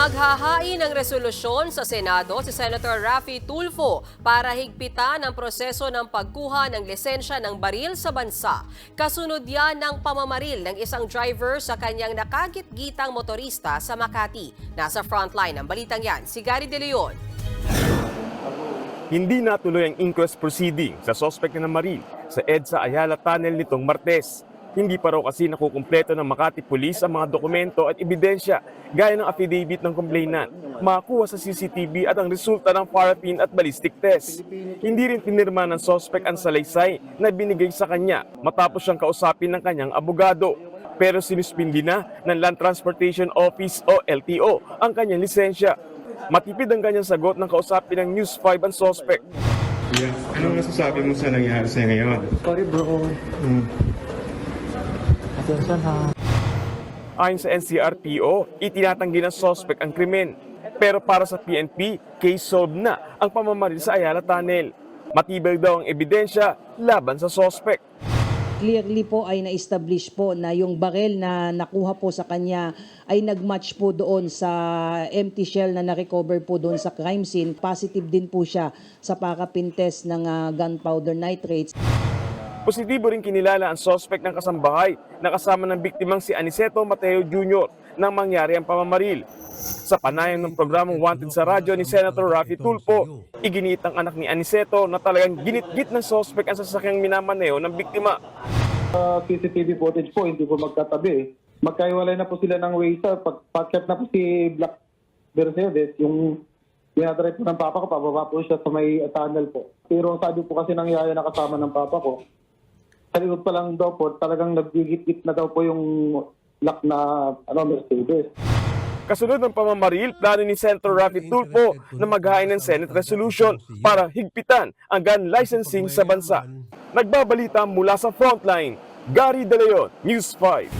Maghahain ng resolusyon sa Senado si Senator Raffy Tulfo para higpitan ang proseso ng pagkuha ng lisensya ng baril sa bansa. Kasunod yan ng pamamaril ng isang driver sa kanyang nakagit-gitang motorista sa Makati. Nasa frontline ng balitang yan, si Gary De Leon. Hindi natuloy ang inquest proceeding sa sospek na Maril sa EDSA Ayala Tunnel nitong Martes. Hindi pa raw kasi nakukumpleto ng Makati Police ang mga dokumento at ebidensya gaya ng affidavit ng complainant, makakuha sa CCTV at ang resulta ng paraffin at ballistic test. Hindi rin pinirma ng sospek ang salaysay na binigay sa kanya matapos siyang kausapin ng kanyang abogado. Pero sinuspindi na ng Land Transportation Office o LTO ang kanyang lisensya. Matipid ang kanyang sagot ng kausapin ng News 5 ang suspect. Yeah. Anong masasabi mo sa nangyari sa'yo ngayon? Sorry bro. Mm. Attention ha. Ayon sa NCRPO, itinatanggi ng suspect ang krimen. Pero para sa PNP, case solved na ang pamamaril sa Ayala Tunnel. Matibay daw ang ebidensya laban sa suspect. clearly po ay na-establish po na yung barel na nakuha po sa kanya ay nag-match po doon sa empty shell na na-recover po doon sa crime scene. Positive din po siya sa parapin test ng ah, gunpowder nitrates. Positibo rin kinilala ang suspect ng kasambahay na kasama ng biktimang si Aniceto Mateo Jr. nang mangyari ang pamamaril. Sa panayam ng programang Wanted sa radyo ni Senator Raffy Tulfo, iginiit ang anak ni Aniceto na talagang ginit-git ng suspect ang sasakyang minamaneo ng biktima. Sa CCTV footage po, hindi po magkatabi. Magkaiwalay na po sila ng waiter. Pag packet na po si Black Mercedes, yung dinadrive po ng papa ko, pababa po siya sa may tunnel po. Pero sabi po kasi ng yaya na kasama ng papa ko, likod pa lang daw po, talagang nagigit-git na daw po yung lock na ano, Mercedes. Kasunod ng pamamaril, plano ni Senator Raffy Tulfo na maghain ng Senate resolution para higpitan ang gun licensing sa bansa. Nagbabalita mula sa frontline, Gary De Leon, News 5.